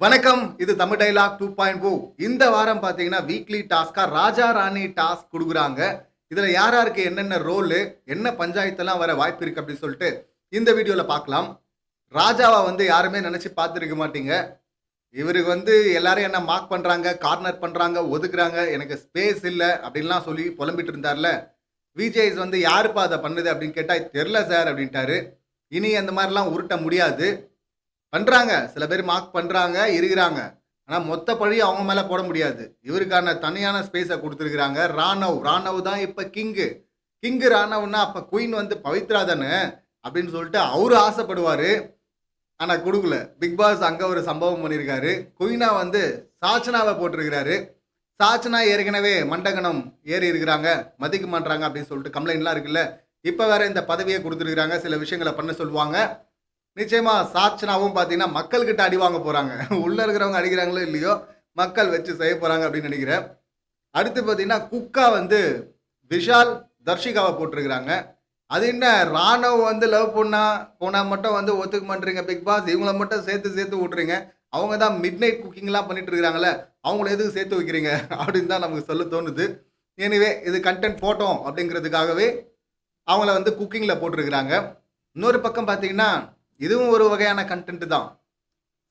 வணக்கம் இது Tamil dialogue two point O. இந்த வாரம் பார்த்தீங்கன்னா வீக்லி டாஸ்க்காக ராஜா ராணி டாஸ்க் கொடுக்குறாங்க. இதில் யார் யாருக்கு என்னென்ன ரோலு என்ன பஞ்சாயத்தெல்லாம் வர வாய்ப்பு இருக்கு அப்படின்னு சொல்லிட்டு இந்த வீடியோவில் பார்க்கலாம் ராஜாவை வந்து யாருமே நினச்சி பார்த்துருக்க மாட்டீங்க. இவருக்கு வந்து எல்லாரும் என்ன மார்க் பண்ணுறாங்க கார்னர் பண்ணுறாங்க ஒதுக்குறாங்க எனக்கு ஸ்பேஸ் இல்லை அப்படின்லாம் சொல்லி புலம்பிட்டு இருந்தார்ல. விஜேஸ் வந்து யாருப்பா அதை பண்ணுது அப்படின்னு கேட்டால் தெரில சார் அப்படின்ட்டாரு. இனி அந்த மாதிரிலாம் உருட்ட முடியாது. பண்ணுறாங்க சில பேர் மார்க் பண்ணுறாங்க இருக்கிறாங்க. ஆனால் மொத்த பழி அவங்க மேலே போட முடியாது. இவருக்கான தனியான ஸ்பேஸை கொடுத்துருக்குறாங்க. ராணவ். ராணவ் தான் இப்போ கிங்கு கிங்கு ராணவ்னா அப்போ குயின் வந்து பவித்ரா தானே? அப்படின்னு சொல்லிட்டு அவரு ஆசைப்படுவார். ஆனால் கொடுக்கல. பிக் பாஸ் அங்கே ஒரு சம்பவம் பண்ணியிருக்காரு குயினா வந்து சாச்சனாவை போட்டிருக்கிறாரு. சாச்சனா ஏற்கனவே மண்டகணம் ஏறி இருக்கிறாங்க. மதிக்க மாட்றாங்க அப்படின்னு சொல்லிட்டு கம்ப்ளைண்ட்லாம் இருக்குல்ல. இப்போ வேற இந்த பதவியை கொடுத்துருக்குறாங்க. சில விஷயங்களை பண்ண சொல்லுவாங்க. நிச்சயமா சாட்சனாவும் பார்த்தீங்கன்னா மக்கள்கிட்ட அடி வாங்க போறாங்க. உள்ள இருக்கிறவங்க அடிக்கிறாங்களோ இல்லையோ மக்கள் வச்சு செய்ய போறாங்க அப்படின்னு நினைக்கிறேன். அடுத்து பார்த்தீங்கன்னா குக்கா வந்து விஷால் தர்ஷிகாவை போட்டிருக்கிறாங்க. அது என்ன ராணவ் வந்து லவ் பண்ணா? போனா மட்டும் வந்து ஒத்துக்க பண்ணுறீங்க பிக் பாஸ் இவங்கள மட்டும் சேர்த்து சேர்த்து விட்றீங்க அவங்க தான் மிட் நைட் குக்கிங்லாம் பண்ணிட்டு இருக்கிறாங்களே அவங்கள எதுக்கு சேர்த்து வைக்கிறீங்க? அப்படின்னு தான் நமக்கு சொல்ல தோணுது. எனிவே இது கண்டென்ட் போட்டோம் அப்படிங்கிறதுக்காகவே அவங்கள வந்து குக்கிங்கில் போட்டிருக்கிறாங்க. இன்னொரு பக்கம் பார்த்தீங்கன்னா இதுவும் ஒரு வகையான கண்டென்ட் தான்.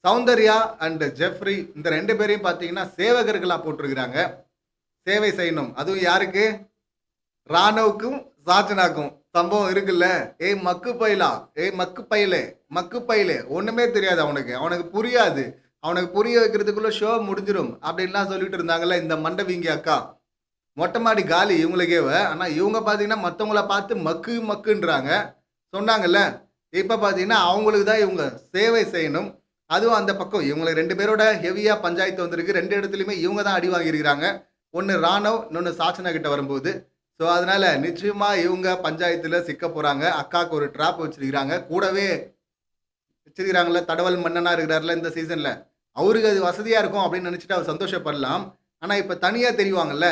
சௌந்தர்யா அண்ட் ஜெஃப்ரி இந்த ரெண்டு பேரையும் பார்த்தீங்கன்னா சேவகர்களாக போட்டிருக்கிறாங்க. சேவை செய்யணும். அதுவும் யாருக்கு? ராணுவுக்கும் சாஜனாக்கும். சம்பவம் இருக்குல்ல? ஏய் மக்கு பயிலா ஏய் மக்கு பயிலே மக்கு பயிலே ஒன்றுமே தெரியாது அவனுக்கு. அவனுக்கு புரியாது. அவனுக்கு புரிய வைக்கிறதுக்குள்ள ஷோ முடிஞ்சிடும் அப்படின்லாம் சொல்லிட்டு இருந்தாங்கல்ல இந்த மண்டவிங்கி அக்கா. மொட்டை மாடி காலி இவங்களுக்கேவ. ஆனால் இவங்க பார்த்தீங்கன்னா மற்றவங்கள பார்த்து மக்கு மக்குன்றாங்க. சொன்னாங்கல்ல இப்போ பார்த்தீங்கன்னா அவங்களுக்கு தான் இவங்க சேவை செய்யணும். அதுவும் அந்த பக்கம் இவங்களுக்கு ரெண்டு பேரோட ஹெவியாக பஞ்சாயத்து வந்திருக்கு. ரெண்டு இடத்துலையுமே இவங்க தான் அடி வாங்கியிருக்கிறாங்க. ஒன்று ராணவ் இன்னொன்று சாச்சனா கிட்ட வரும்போது. ஸோ அதனால நிச்சயமாக இவங்க பஞ்சாயத்தில் சிக்க போகிறாங்க அக்காவுக்கு ஒரு ட்ராப் வச்சிருக்கிறாங்க. கூடவே வச்சிருக்கிறாங்கல்ல தடவல் மன்னனாக இருக்கிறார்ல இந்த சீசனில் அவருக்கு அது வசதியாக இருக்கும் அப்படின்னு நினச்சிட்டு அவர் சந்தோஷப்படலாம். ஆனால் இப்போ தனியாக தெரிவாங்கல்ல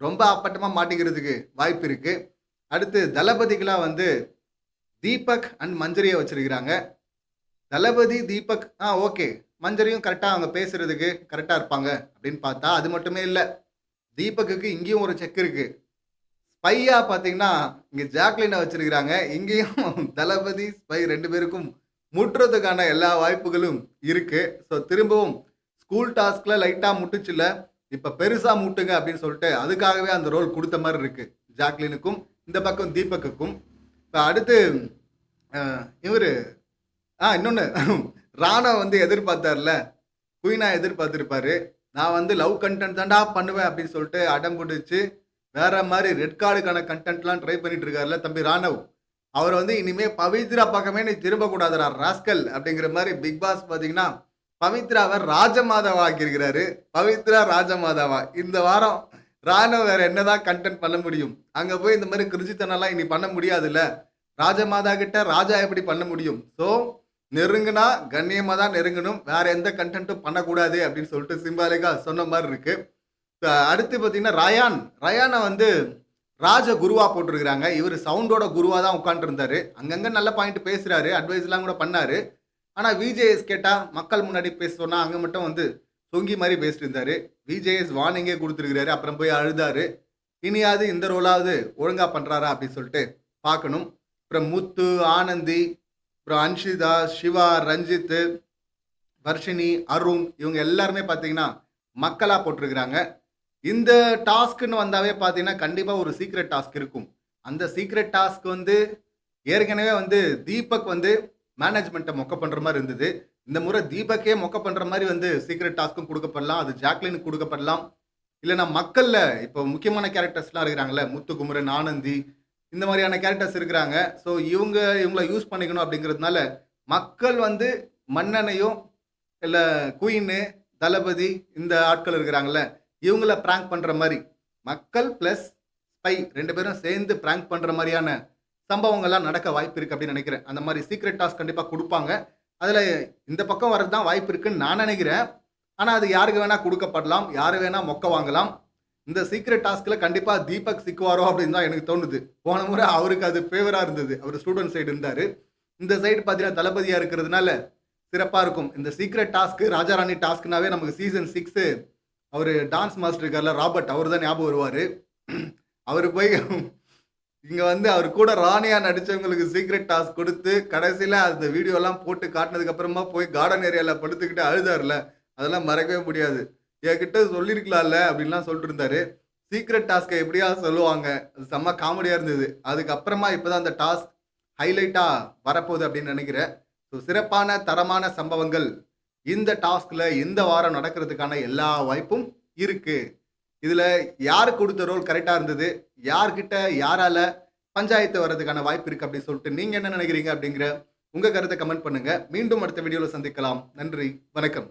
ரொம்ப அப்பட்டமாக மாட்டிக்கிறதுக்கு வாய்ப்பு இருக்குது அடுத்து தளபதிகளாக வந்து தீபக் அண்ட் மஞ்சரியை வச்சிருக்கிறாங்க. தளபதி தீபக் ஆ ஓகே. மஞ்சரியும் கரெக்டாக அவங்க பேசுறதுக்கு கரெக்டாக இருப்பாங்க அப்படின்னு பார்த்தா அது மட்டுமே இல்லை. தீபக்குக்கு இங்கேயும் ஒரு செக் இருக்கு. ஸ்பையா பார்த்தீங்கன்னா இங்கே ஜாக்லினை வச்சிருக்கிறாங்க. இங்கேயும் தளபதி ஸ்பை ரெண்டு பேருக்கும் முட்டுறதுக்கான எல்லா வாய்ப்புகளும் இருக்கு. ஸோ திரும்பவும் ஸ்கூல் டாஸ்க்ல லைட்டாக முட்டுச்சுல இப்போ பெருசாக முட்டுங்க அப்படின்னு சொல்லிட்டு அதுக்காகவே அந்த ரோல் கொடுத்த மாதிரி இருக்கு. ஜாக்லினுக்கும் இந்த பக்கம் தீபக்குக்கும். இப்போ அடுத்து இவர் ஆ இன்னொன்று ராணா வந்து எதிர்பார்த்தார்ல குயினா எதிர்பார்த்துருப்பாரு. நான் வந்து லவ் கண்டென்ட் தாண்டா பண்ணுவேன் அப்படின்னு சொல்லிட்டு அடம் பிடிச்சி வேற மாதிரி ரெட் கார்டுக்கான கண்டென்ட்லாம் ட்ரை பண்ணிட்டு இருக்காருல்ல தம்பி ராணவ். அவர் வந்து இனிமே பவித்ரா பக்கமே நீ திரும்ப ராஸ்கல் அப்படிங்கிற மாதிரி பிக் பாஸ் பார்த்தீங்கன்னா பவித்ராவை ராஜமாதாவா ஆக்கியிருக்கிறாரு. பவித்ரா ராஜமாதாவா. இந்த வாரம் ராணுவம் வேற என்னதான் கண்டென்ட் பண்ண முடியும்? அங்க போய் இந்த மாதிரி கிருஜித்தனெல்லாம் இனி பண்ண முடியாதுல்ல? ராஜமாதா கிட்ட ராஜா எப்படி பண்ண முடியும்? ஸோ நெருங்கினா கண்ணியமாக தான் நெருங்கணும். வேற எந்த கண்டென்ட்டும் பண்ணக்கூடாது அப்படின்னு சொல்லிட்டு சிம்பாலிக்கா சொன்ன மாதிரி இருக்கு. அடுத்து பார்த்தீங்கன்னா ரயான். ரயானை வந்து ராஜ குருவா போட்டிருக்கிறாங்க. இவர் சவுண்டோட குருவா தான் உட்காந்துருந்தாரு அங்கங்கே நல்ல பாயிண்ட் பேசுறாரு. அட்வைஸ்லாம் கூட பண்ணாரு. ஆனால் விஜேஎஸ் கேட்டால் மக்கள் முன்னாடி பேச சொன்னால் அங்கே மட்டும் வந்து தொங்கி மாதிரி பேசிட்டு இருந்தாரு. விஜேஎஸ் வார்னிங்கே கொடுத்துருக்கிறாரு. அப்புறம் போய் அழுதாரு. இனியாவது இந்த ரோலாவது ஒழுங்கா பண்றாரா அப்படின்னு சொல்லிட்டு பார்க்கணும். அப்புறம் முத்து ஆனந்தி அப்புறம் அன்ஷிதா சிவா ரஞ்சித்து வர்ஷினி அருண் இவங்க எல்லாருமே பார்த்தீங்கன்னா மக்களாக போட்டிருக்கிறாங்க. இந்த டாஸ்க்குன்னு வந்தாவே பார்த்தீங்கன்னா கண்டிப்பாக ஒரு சீக்ரெட் டாஸ்க் இருக்கும். அந்த சீக்ரெட் டாஸ்க் வந்து ஏற்கனவே வந்து தீபக் வந்து மேனேஜ்மெண்ட்டை மொக்க பண்ணுற மாதிரி இருந்தது. இந்த முறை தீபக்கே மொக்க பண்ணுற மாதிரி வந்து சீக்ரெட் டாஸ்க்கும் கொடுக்கப்படலாம் அது ஜாக்லினுக்கு கொடுக்கப்படலாம் இல்லைன்னா மக்களில் இப்போ முக்கியமான கேரக்டர்ஸ்லாம் இருக்கிறாங்களே முத்துக்குமரன் ஆனந்தி இந்த மாதிரியான கேரக்டர்ஸ் இருக்கிறாங்க. ஸோ இவங்க இவங்கள யூஸ் பண்ணிக்கணும் அப்படிங்கிறதுனால மக்கள் வந்து மன்னனையும் இல்லை குயின்னு தளபதி இந்த ஆட்கள் இருக்கிறாங்கல்ல இவங்கள ப்ராங்க் பண்ணுற மாதிரி மக்கள் ப்ளஸ் ஸ்பை ரெண்டு பேரும் சேர்ந்து ப்ராங்க் பண்ணுற மாதிரியான சம்பவங்கள்லாம் நடக்க வாய்ப்பு இருக்குது அப்படின்னு நினைக்கிறேன். அந்த மாதிரி சீக்ரெட் டாஸ்க் கண்டிப்பாக கொடுப்பாங்க. அதில் இந்த பக்கம் வர்றது தான் வாய்ப்பு இருக்குன்னு நான் நினைக்கிறேன். ஆனால் அது யாருக்கு வேணால் கொடுக்கப்படலாம் யார் வேணால் மொக்க வாங்கலாம். இந்த சீக்ரெட் டாஸ்கில் கண்டிப்பாக தீபக் சிக்குவாரோ அப்படின்னு தான் எனக்கு தோணுது. போன முறை அவருக்கு அது ஃபேவராக இருந்தது. அவர் ஸ்டூடெண்ட் சைடு இருந்தார். இந்த சைடு பார்த்தீங்கன்னா தளபதியாக இருக்கிறதுனால சிறப்பாக இருக்கும். இந்த சீக்ரெட் டாஸ்க்கு ராஜாராணி டாஸ்க்னாவே நமக்கு சீசன் சிக்ஸு அவர் டான்ஸ் மாஸ்டர் இருக்கார்ல ராபர்ட் அவர் தான் ஞாபகம் வருவார். அவர் போய் இங்கே வந்து அவர் கூட ராணியா நடிச்சவங்களுக்கு சீக்ரெட் டாஸ்க் கொடுத்து கடைசியில் அந்த வீடியோலாம் போட்டு காட்டினதுக்கு அப்புறமா போய் கார்டன் ஏரியாவில் படுத்துக்கிட்டு அழுதாருல. அதெல்லாம் மறக்கவே முடியாது. என்கிட்ட சொல்லியிருக்கலாம்ல அப்படின்லாம் சொல்லிட்டு இருந்தாரு சீக்ரெட் டாஸ்க்கை எப்படியா சொல்லுவாங்க? அது செம்ம காமெடியாக இருந்தது. அதுக்கப்புறமா இப்போ தான் அந்த டாஸ்க் ஹைலைட்டாக வரப்போகுது அப்படின்னு நினைக்கிறேன். ஸோ சிறப்பான தரமான சம்பவங்கள் இந்த டாஸ்கில் இந்த வாரம் நடக்கிறதுக்கான எல்லா வாய்ப்பும் இருக்குது இதில் யார் கொடுத்த ரோல் கரெக்டாக இருந்தது? யார்கிட்ட யாரால பஞ்சாயத்து வர்றதுக்கான வாய்ப்பு இருக்கு அப்படின்னு சொல்லிட்டு நீங்கள் என்ன நினைக்கிறீங்க அப்படிங்கிற உங்கள் கருத்தை கமெண்ட் பண்ணுங்கள் மீண்டும் அடுத்த வீடியோவில் சந்திக்கலாம். நன்றி வணக்கம்.